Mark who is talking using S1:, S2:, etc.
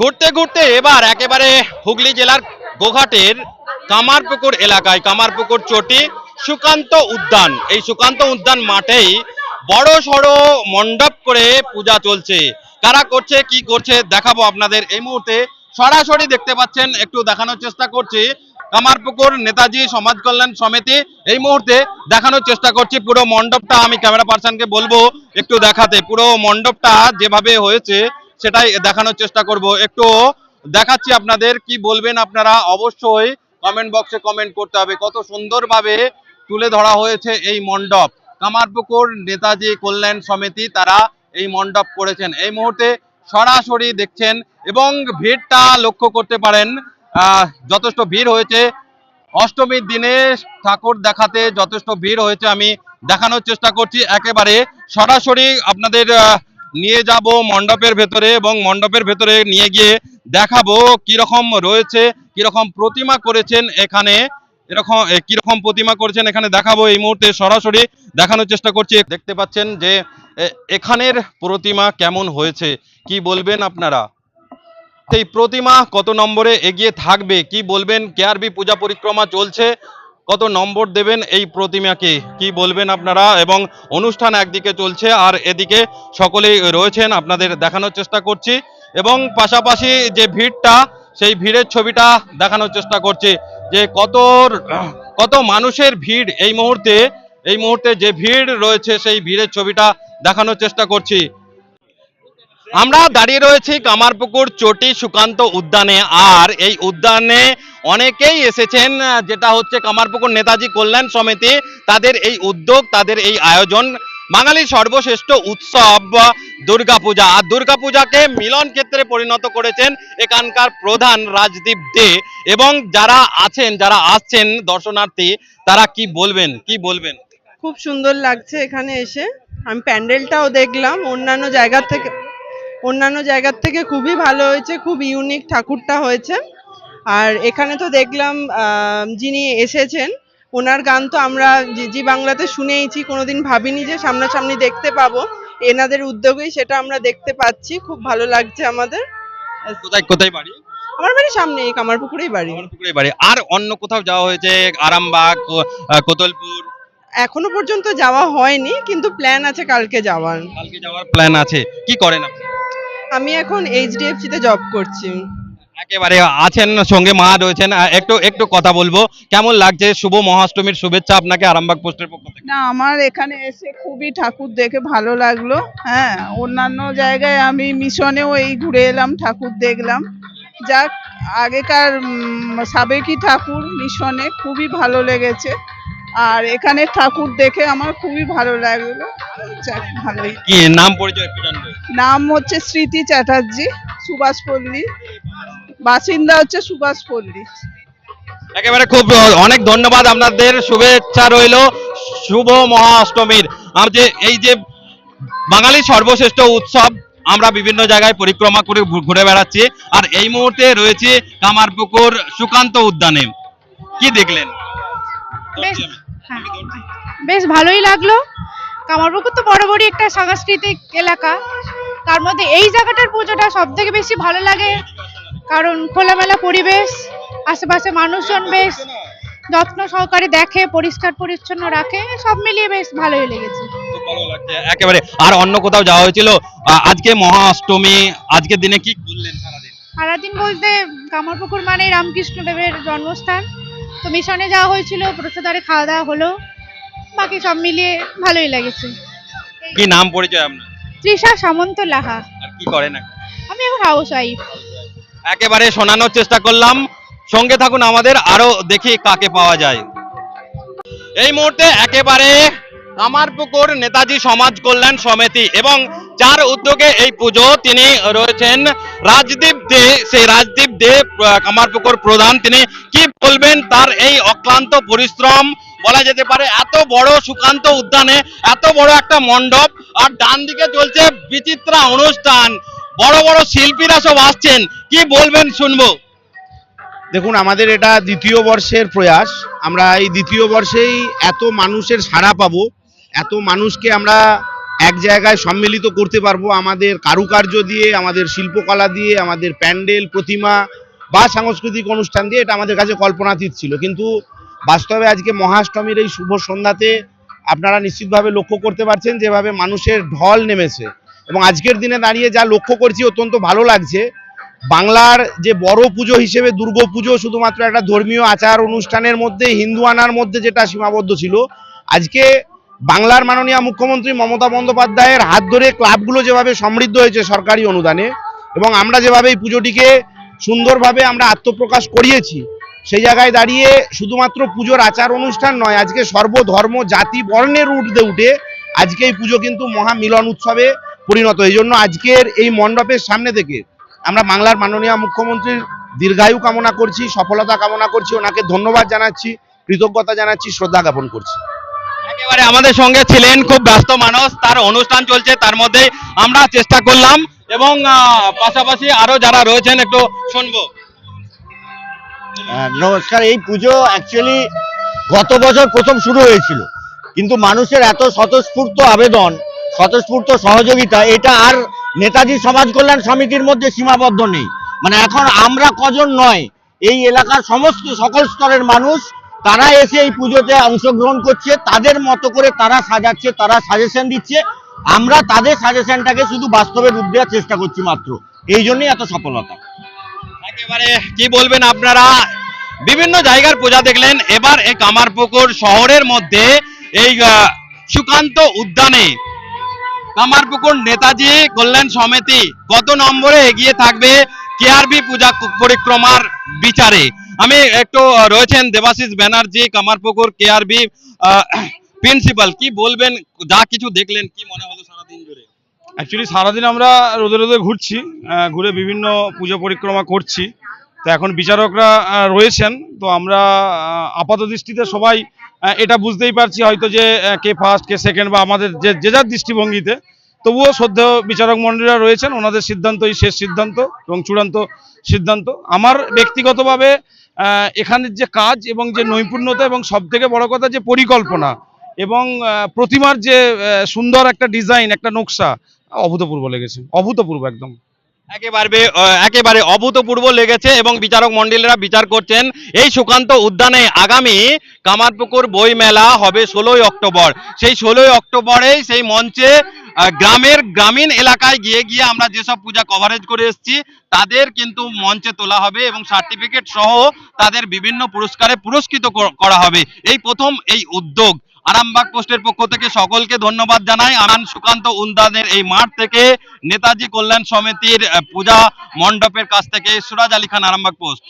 S1: ঘুরতে ঘুরতে এবার একেবারে হুগলি জেলার গোঘাটের কামারপুকুর এলাকায়, কামারপুকুর চটি সুকান্ত উদ্যান। এই সুকান্ত উদ্যান মাঠেই বড় সড়ো মণ্ডপ করে পূজা চলছে। কারা করছে, কি করছে দেখাবো আপনাদের। এই মুহূর্তে সরাসরি দেখতে পাচ্ছেন, একটু দেখানোর চেষ্টা করছি কামারপুকুর নেতাজি সমাজ কল্যাণ সমিতি। এই মুহূর্তে দেখানোর চেষ্টা করছি, পুরো মণ্ডপটা আমি ক্যামেরা পার্সনকে বলব একটু দেখাতে। পুরো মণ্ডপটা যেভাবে হয়েছে সেটাই দেখানোর চেষ্টা করব। একটু দেখাচ্ছি আপনাদের কি বলবেন আপনারা। অবশ্যই কমেন্ট বক্সে কমেন্ট করতে হবে। কত সুন্দরভাবে তুলে ধরা হয়েছে এই মণ্ডপ। কামারপুকুর, নেতাজি কল্যাণ সমিতি তারা এই মণ্ডপ করেছেন। এই মুহূর্তে সরাসরি দেখছেন এবং ভিড়টা লক্ষ্য করতে পারেন। যথেষ্ট ভিড় হয়েছে। অষ্টমীর দিনে ঠাকুর দেখাতে যথেষ্ট ভিড় হয়েছে। আমি দেখানোর চেষ্টা করছি। একেবারে সরাসরি আপনাদের নিয়ে যাব মণ্ডপের ভেতরে এবং মণ্ডপের ভেতরে নিয়ে গিয়ে দেখাবো কীরকম রয়েছে, কীরকম প্রতিমা করেছেন এখানে। এরকম কীরকম প্রতিমা করেছেন এখানে দেখাবো এই মুহূর্তে সরাসরি দেখানোর চেষ্টা করছি। দেখতে পাচ্ছেন যে এখানের প্রতিমা কেমন হয়েছে, কি বলবেন আপনারা? এই প্রতিমা কত নম্বরে এগিয়ে থাকবে, কি বলবেন? কেআরবি পূজা পরিক্রমা চলছে কত নম্বর দেবেন এই প্রতিমাকে কি বলবেন আপনারা? এবং অনুষ্ঠান একদিকে চলছে আর এদিকে সকলেই রয়েছেন, আপনাদের দেখানোর চেষ্টা করছি। এবং পাশাপাশি যে ভিড়টা, সেই ভিড়ের ছবিটা দেখানোর চেষ্টা করছি। যে কত কত মানুষের ভিড় এই মুহূর্তে এই মুহূর্তে যে ভিড় রয়েছে, সেই ভিড়ের ছবিটা দেখানোর চেষ্টা করছি। আমরা দাঁড়িয়ে রয়েছি কামারপুকুর চটি সুকান্ত উদ্যানে। আর এই উদ্যানে অনেকেই এসেছেন যেটা হচ্ছে কামারপুকুর নেতাজি কল্যাণ সমিতি, তাদের এই উদ্যোগ, তাদের এই আয়োজন। বাঙালির সর্বশ্রেষ্ঠ উৎসব দুর্গাপূজা। আর দুর্গাপূজাকে মিলন ক্ষেত্রে পরিণত করেছেন এখানকার প্রধান রাজদীপ দে। এবং যারা আছেন, যারা আসছেন দর্শনার্থী, তারা কি বলবেন? কি বলবেন?
S2: খুব সুন্দর লাগছে এখানে এসে। আমি প্যান্ডেলটাও দেখলাম। অন্যান্য জায়গার থেকে, অন্যান্য জায়গার থেকে খুবই ভালো হয়েছে, খুব ইউনিক ঠাকুরটা হয়েছে। আর এখানে তো দেখলাম আহ, যিনি এসেছেন ওনার গান তো আমরা জি বাংলাতে শুনেইছি কোনোদিন ভাবিনি যে সামনাসামনি দেখতে পাবো। এনাদের উদ্যোগেই সেটা আমরা দেখতে পাচ্ছি খুব ভালো লাগছে আমাদের।
S1: কোথায় কোথায় বাড়ি?
S2: আমার বাড়ির সামনে কামারপুকুরেই বাড়ি।
S1: কামারপুকুরের বাড়ি। আর অন্য কোথাও যাওয়া হয়েছে আরামবাগ কোতলপুর?
S2: এখনও পর্যন্ত যাওয়া হয়নি কিন্তু প্ল্যান আছে কালকে যাওয়ার।
S1: কালকে যাওয়ার প্ল্যান আছে। কি করেন আপনি?
S2: আমি এখন এইচডিএফসি তে জব করছি।
S1: একেবারে আছেন সঙ্গে মা রয়েছেন। একটু একটু কথা বলব। কেমন লাগছে? শুভ মহাষ্টমীর শুভেচ্ছা আপনাকে আরামবাগ পোস্টের পক্ষ থেকে।
S3: না আমার এখানে এসে খুবই ঠাকুর দেখে ভালো লাগল। হ্যাঁ অন্যান্য জায়গায় আমি মিশনেও এই ঘুরে এলাম ঠাকুর দেখলাম। যাক আগেকার সাবেকি ঠাকুর মিশনে খুবই ভালো লেগেছে। আর এখানে ঠাকুর দেখে আমার খুবই ভালো লাগল। যাক ভালোই।
S1: কি নাম পরিচয়
S3: নাম হচ্ছে স্মৃতি চ্যাটার্জি সুভাষপল্লী বাসিন্দা হচ্ছে সুভাষপল্লী
S1: একেবারে খুব অনেক ধন্যবাদ আপনাদের শুভেচ্ছা রইল শুভ মহাষ্টমীর। যে এই যে বাঙালির সর্বশ্রেষ্ঠ উৎসব আমরা বিভিন্ন জায়গায় পরিক্রমা করে ঘুরে বেড়াচ্ছি। আর এই মুহূর্তে রয়েছে কামারপুকুর সুকান্ত উদ্যানে। কি দেখলেন?
S4: বেশ হ্যাঁ, বেশ ভালোই লাগল। কামারপুকুর তো বরাবরই একটা সাংস্কৃতিক এলাকা। তার মধ্যে এই জায়গাটার পুজোটা সব থেকে বেশি ভালো লাগে। কারণ খোলামেলা পরিবেশ আশেপাশে মানুষজন বেশ যত্ন সহকারে দেখে পরিষ্কার পরিচ্ছন্ন রাখে সব মিলিয়ে বেশ ভালোই লেগেছে।
S1: একেবারে। আর অন্য কোথাও যাওয়া হয়েছিল? আজকে মহাষ্টমী আজকের দিনে কি করলেন সারাদিন?
S4: সারাদিন বলতে কামারপুকুর মানে রামকৃষ্ণদেবের জন্মস্থান। তো মিশনে যাওয়া হয়েছিল প্রসাদারে খাওয়া দাওয়া হলো। বাকি সব মিলিয়ে ভালোই লেগেছে।
S1: কি নাম পরিচয় আপনার?
S4: তৃষা সামন্ত লাহা।
S1: আর কি করেন?
S4: আমি এখন হাউস ওয়াইফ
S1: একেবারে শোনানোর চেষ্টা করলাম। সঙ্গে থাকুন আমাদের, আরও দেখি কাকে পাওয়া যায়। এই মুহূর্তে একেবারে কামারপুকুর নেতাজি সমাজ কল্যাণ সমিতি এবং যার উদ্যোগে এই পুজো তিনি রয়েছেন রাজদীপ দে, সেই রাজদীপ দে কামারপুকুর প্রধান। তিনি কি বলবেন তার এই অক্লান্ত পরিশ্রম? বলা যেতে পারে এত বড় সুকান্ত উদ্যানে, এত বড় একটা মণ্ডপ, আর ডান দিকে চলছে বিচিত্রা অনুষ্ঠান। বড় বড় শিল্পীরা সব আসছেন। কি বলবেন শুনব?
S5: দেখুন, আমাদের এটা দ্বিতীয় বর্ষের প্রয়াস। আমরা এই দ্বিতীয় বর্ষেই এত মানুষের সাড়া পাবো, এত মানুষকে আমরা এক জায়গায় সম্মিলিত করতে পারব। আমাদের কারুকার্য দিয়ে, আমাদের শিল্পকলা দিয়ে, আমাদের প্যান্ডেল, প্রতিমা বা সাংস্কৃতিক অনুষ্ঠান দিয়ে এটা আমাদের কাছে কল্পনাতীত ছিল। কিন্তু বাস্তবে আজকে মহাষ্টমীর এই শুভ সন্ধ্যাতে আপনারা নিশ্চিতভাবে লক্ষ্য করতে পারছেন, যেভাবে মানুষের ঢল নেমেছে। এবং আজকের দিনে দাঁড়িয়ে যা লক্ষ্য করছি অত্যন্ত ভালো লাগছে। বাংলার যে বড় পুজো হিসেবে দুর্গা পুজো শুধুমাত্র একটা ধর্মীয় আচার অনুষ্ঠানের মধ্যে, হিন্দু আনার মধ্যে যেটা সীমাবদ্ধ ছিল, আজকে বাংলার মাননীয় মুখ্যমন্ত্রী মমতা বন্দ্যোপাধ্যায়ের হাত ধরে ক্লাবগুলো যেভাবে সমৃদ্ধ হয়েছে সরকারি অনুদানে এবং আমরা যেভাবে এই পুজোটিকে সুন্দরভাবে আমরা আত্মপ্রকাশ করিয়েছি, সেই জায়গায় দাঁড়িয়ে শুধুমাত্র পুজোর আচার অনুষ্ঠান নয়, আজকে সর্বধর্ম জাতি বর্ণের ঊর্ধ্বে উঠে আজকে এই পুজো কিন্তু মহা মিলন উৎসবে পরিণত। এই জন্য আজকের এই মণ্ডপের সামনে থেকে আমরা বাংলার মাননীয় মুখ্যমন্ত্রীর দীর্ঘায়ু কামনা করছি সফলতা কামনা করছি ওনাকে ধন্যবাদ জানাচ্ছি কৃতজ্ঞতা জানাচ্ছি শ্রদ্ধা জ্ঞাপন করছি।
S1: একেবারে আমাদের সঙ্গে ছিলেন খুব ব্যস্ত মানুষ তার অনুষ্ঠান চলছে তার মধ্যে আমরা চেষ্টা করলাম এবং আহ, পাশাপাশি আরও যারা রয়েছেন একটু শুনব।
S6: হ্যাঁ, নমস্কার এই পুজো অ্যাকচুয়ালি গত বছর প্রথম শুরু হয়েছিল কিন্তু মানুষের এত স্বতঃস্ফূর্ত আবেদন স্বতঃস্ফূর্ত সহযোগিতা, এটা আর নেতাজি সমাজ কল্যাণ সমিতির মধ্যে সীমাবদ্ধ নেই। মানে এখন আমরা কজন নয়, এই এলাকার সমস্ত সকল স্তরের মানুষ, তারা এসে এই পুজোতে অংশগ্রহণ করছে, তাদের মতো করে তারা সাজাচ্ছে, তারা সাজেশন দিচ্ছে। আমরা তাদের সাজেশনটাকে শুধু বাস্তবে রূপ দেওয়ার চেষ্টা করছি মাত্র। এই জন্যই এত সফলতা।
S1: একেবারে কি বলবেন আপনারা? বিভিন্ন জায়গার পূজা দেখলেন, এবার এই কামারপুকুর শহরের মধ্যে এই সুকান্ত উদ্যানে কামারপুকুর নেতাজি কল্যাণ সমিতি কত নম্বরে এগিয়ে থাকবে কেআরবি পূজা পরিক্রমার বিচারে? আমি একটু রয়েছেন দেবাশিস ব্যানার্জি কামারপুকুর কেআরবি প্রিন্সিপাল। কি বলবেন? যা কিছু দেখলেন, কি মনে হলো সারাদিন জুড়ে?
S7: অ্যাকচুয়ালি সারাদিন আমরা রোদে রোদে ঘুরছি ঘুরে বিভিন্ন পুজো পরিক্রমা করছি। তো এখন বিচারকরা রয়েছেন, তো আমরা আপাত দৃষ্টিতে সবাই এটা বুঝতেই পারছি হয়তো যে কে ফার্স্ট কে সেকেন্ড বা আমাদের যে যে যার দৃষ্টিভঙ্গিতে। তবুও শ্রদ্ধেয় বিচারক মন্ডলীরা রয়েছেন, ওনাদের সিদ্ধান্তই শেষ সিদ্ধান্ত এবং চূড়ান্ত সিদ্ধান্ত। আমার ব্যক্তিগতভাবে এখানের যে কাজ এবং যে নৈপুণ্যতা এবং সব থেকে বড় কথা যে পরিকল্পনা এবং প্রতিমার যে সুন্দর একটা ডিজাইন একটা নকশা, অভূতপূর্ব লেগেছে। অভূতপূর্ব একদম।
S1: একেবারে একেবারে অভূতপূর্ব লেগেছে এবং বিচারক মন্ডলীরা বিচার করছেন এই সুকান্ত উদ্যানে আগামী কামারপুকুর বই মেলা হবে ষোলোই অক্টোবর। সেই ষোলোই অক্টোবরেই সেই মঞ্চে গ্রামের গ্রামীণ এলাকায় গিয়ে গিয়ে আমরা যেসব পূজা কভারেজ করে এসেছি, তাদের কিন্তু মঞ্চে তোলা হবে এবং সার্টিফিকেট সহ তাদের বিভিন্ন পুরস্কারে পুরস্কৃত করা হবে। এই প্রথম এই উদ্যোগ। আরামবাগ পোস্টের পক্ষ থেকে সকলকে ধন্যবাদ জানাই। আনান সুকান্ত উন্দানের এই মাঠ থেকে নেতাজি কল্যাণ সমিতির পূজা মণ্ডপের কাছ থেকে সুরাজ আলী খান আরামবাগ পোস্ট।